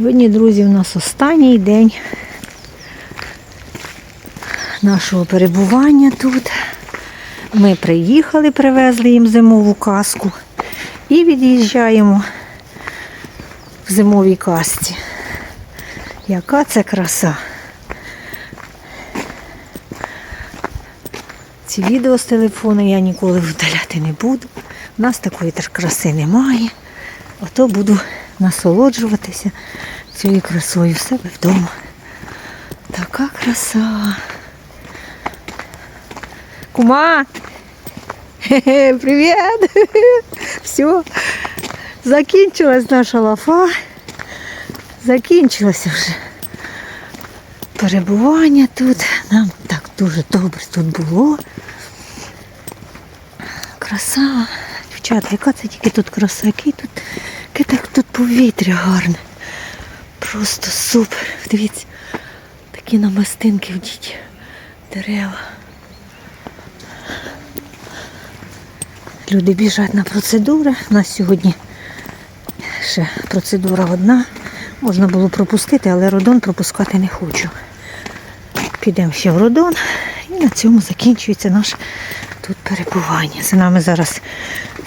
Сьогодні, друзі, у нас останній день нашого перебування тут. Ми приїхали, привезли їм зимову каску і від'їжджаємо в зимовій касці. Яка це краса! Ці відео з телефону я ніколи видаляти не буду. У нас такої краси немає. Ото буду насолоджуватися цією красою в себе вдома. Така краса. Кума! Привіт! Все. Закінчилась наша лафа. Закінчилося вже перебування тут. Нам так дуже добре тут було. Краса. Дівчата, яка це тільки тут краса, який тут, яке так тут повітря гарне. Просто супер. Дивіться, такі намистинки в діті. Дерева. Люди біжать на процедури. У нас сьогодні ще процедура одна. Можна було пропустити, але родон пропускати не хочу. Підемо ще в родон і на цьому закінчується наше тут перебування. За нами зараз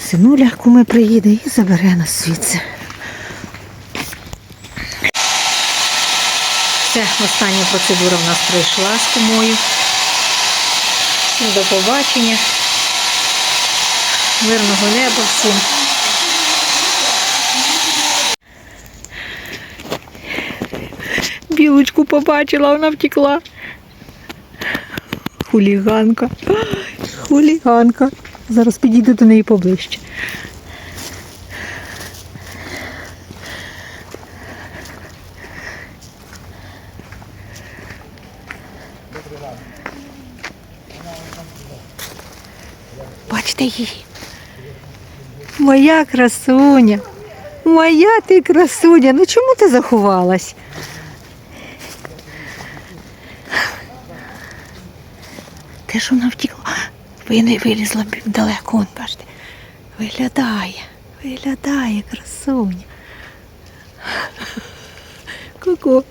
синуля, куми приїде і забере нас звідси. Це остання процедура в нас пройшла з кумою. Всім до побачення. Мирного неба всім. Білочку побачила, вона втекла. Хуліганка. Хуліганка. Зараз підійду до неї поближче. Бачите її. Моя красуня. Моя ти красуня. Ну чому ти заховалась? Де ж вона втекла? Ви не вилізла далеко, он бачите. Виглядає, виглядає красуня. Ку-ку.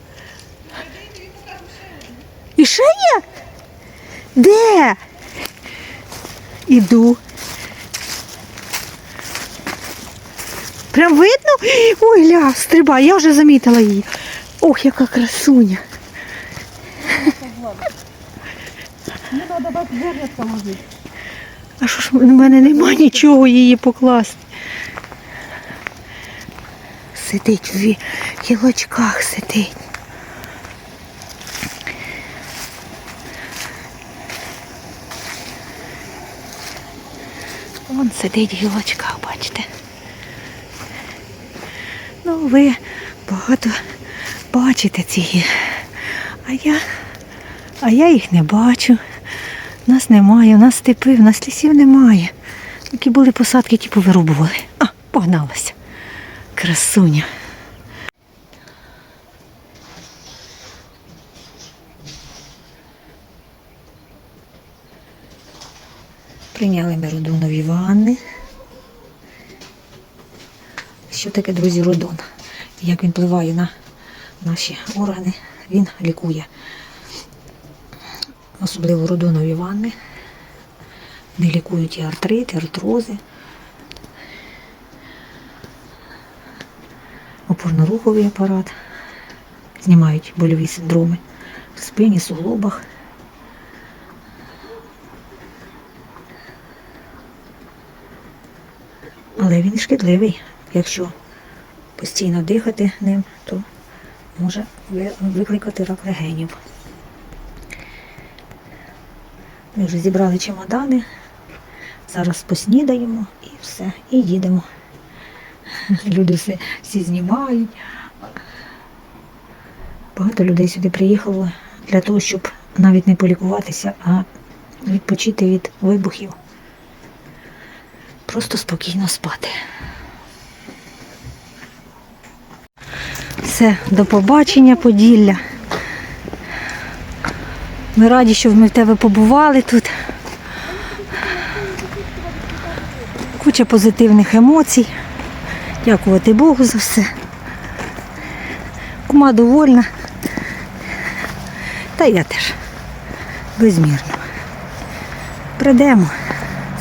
І ще є? Де? Іду. Прям видно? Ой, ля, стрибай, я вже замітила її. Ох, яка красуня. А що ж в мене нема нічого її покласти. Сидить в гілочках сидить. Вон сидить в гілочках, бачите. Ну, ви багато бачите ці. А я, а я їх не бачу. Нас немає, у нас степи, у нас лісів немає. Які були посадки, ті повирубували. А, погналася. Красуня. Прийняли ми родонові ванни. Що таке, друзі, родон? Як він впливає на наші органи, він лікує. Особливо родонові ванни, де лікують і артрит, і артрози, опорно-руховий апарат, знімають больові синдроми в спині, суглобах. Але він шкідливий. Якщо постійно дихати ним, то може викликати рак легенів. Ми вже зібрали чемодани. Зараз поснідаємо і все, і їдемо. Люди всі, всі знімають. Багато людей сюди приїхало для того, щоб навіть не полікуватися, а відпочити від вибухів. Просто спокійно спати. Все, до побачення, Поділля. Ми раді, що ми в тебе побували тут. Куча позитивних емоцій. Дякувати Богу за все. Кума довольна. Та я теж. Безмірно. Прийдемо.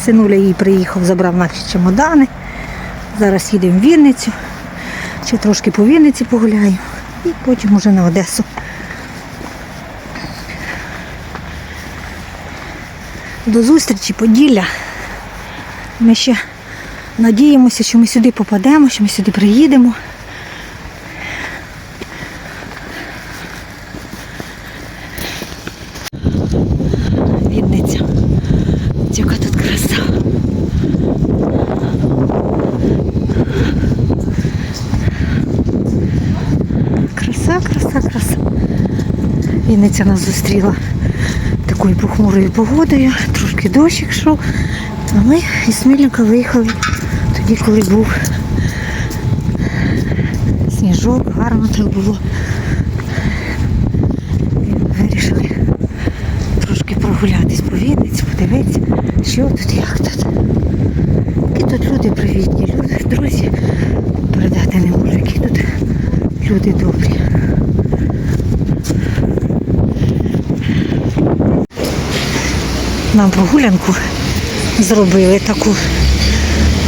Синуля їй приїхав, забрав наші чемодани. Зараз їдемо в Вінницю. Ще трошки по Вінниці погуляємо. І потім уже на Одесу. До зустрічі, Поділля. Ми ще надіємося, що ми сюди попадемо, що ми сюди приїдемо. Вінниця. Яка тут краса. Краса, краса, краса. Вінниця нас зустріла такою похмурою погодою, трошки дощик йшов. А ми із Смільника виїхали тоді, коли був сніжок, гарно так було. І вирішили трошки прогулятись по Вінниці, подивитися, що тут, як тут. Які тут люди привітні, люди, друзі, передати не можу, які тут люди добрі. Нам прогулянку зробили таку.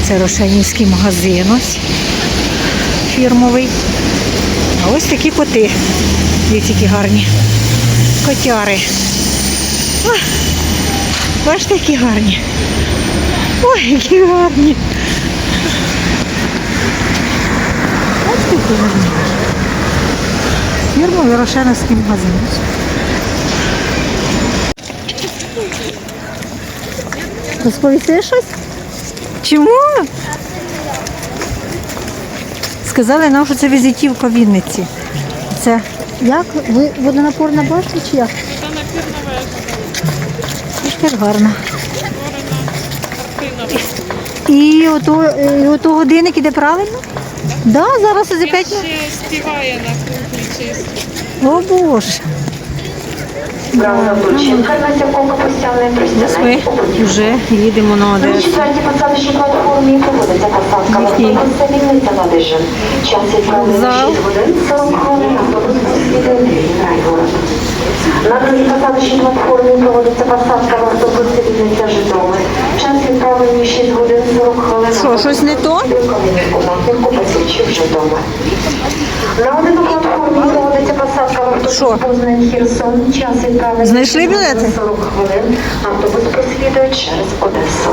Це Рошенівський магазин ось фірмовий. А ось такі коти. Дивіться, які гарні. Котяри. Бачите, які гарні. Ой, які гарні. Бачите, які гарні. Фірмовий Рошеновський магазин. Розповісти щось? Чому? Сказали нам, що це візитівка Вінниці. Це як? Ви водонапорна башня чи як? Це напірна вежа, теж гарно. І ото, і ото годинник іде правильно? Да, зараз за 5 ще співає на кухні чисто. О Боже. Ми вже їдемо на На Одесу. четвертій посадочній платформі проводиться посадка в Який? автобус Вінниця Ладижин. Час відправлення Зал. 6 годин 40 хвилин, автобус прослідує Дрібний Райгород. На другій посадочній платформі проводиться посадка в автобус Вінниця Що, щось не то? Що? Знайшли білети? 40 хвилин. Автобус прослідує через Одесу.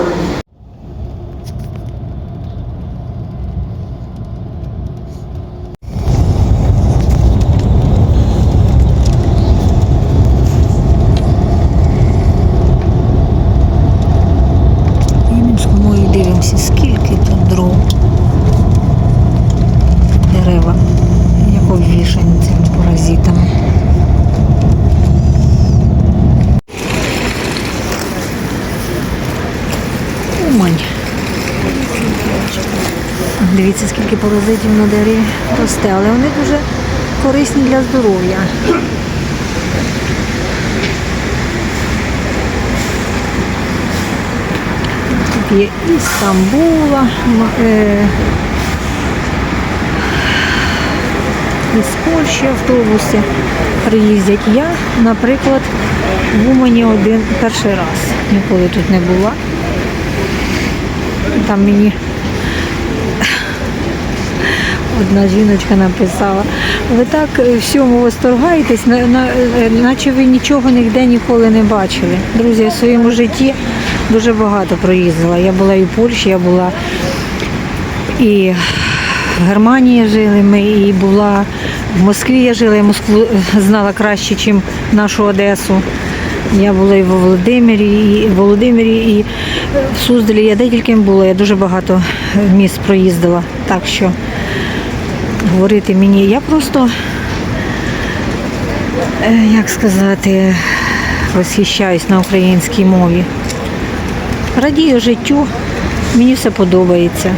Імінському і дивимося, скільки тут дров. Дерева, як обвішані цими паразитами. Умань. Дивіться, скільки паразитів на дереві росте, але вони дуже корисні для здоров'я. Тут є із Стамбула, е, із Польщі автобуси приїздять. Я, наприклад, в Умані один перший раз. Ніколи тут не була. Там мені одна жіночка написала, ви так е, всьому восторгаєтесь, на, на, е, наче ви нічого ніде ніколи не бачили. Друзі, я в своєму житті дуже багато проїздила. Я була і в Польщі, я була і в Германії жили ми, і була в Москві я жила, я Москву е, знала краще, ніж нашу Одесу. Я була і в Володимирі, і в Володимирі, і в Суздалі. Я де тільки не була, я дуже багато міст проїздила. Так що говорити мені. Я просто, е, як сказати, розхищаюсь на українській мові. Радію життю, мені все подобається.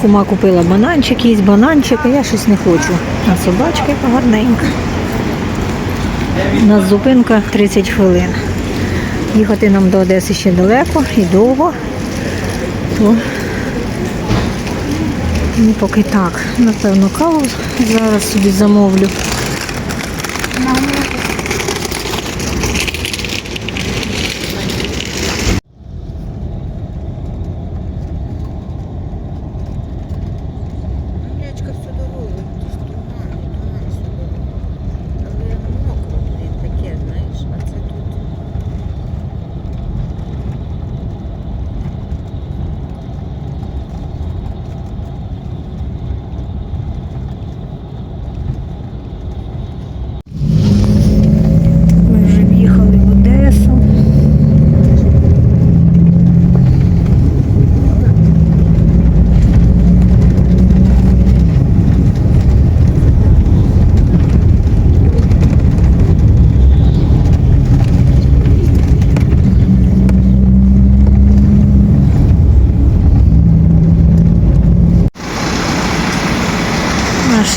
Кума купила бананчик, їсть бананчик, а я щось не хочу. А собачка яка гарненька. У нас зупинка 30 хвилин. Їхати нам до Одеси ще далеко і довго тепло. Ну, Поки так. Напевно, каву зараз собі замовлю.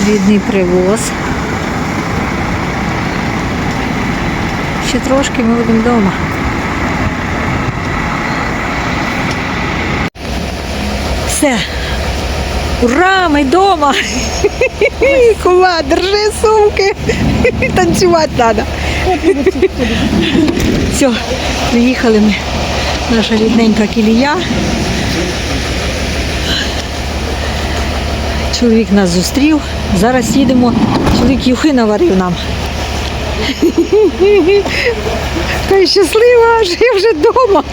Наш рідний привоз. Ще трошки ми будемо вдома. Все. Ура, ми вдома! Кума, держи сумки. Танцювати треба. Все, приїхали ми. Наша рідненька кілія. Чоловік нас зустрів. Зараз їдемо. Чоловік юхи наварив нам. Хай щаслива, аж я вже вдома.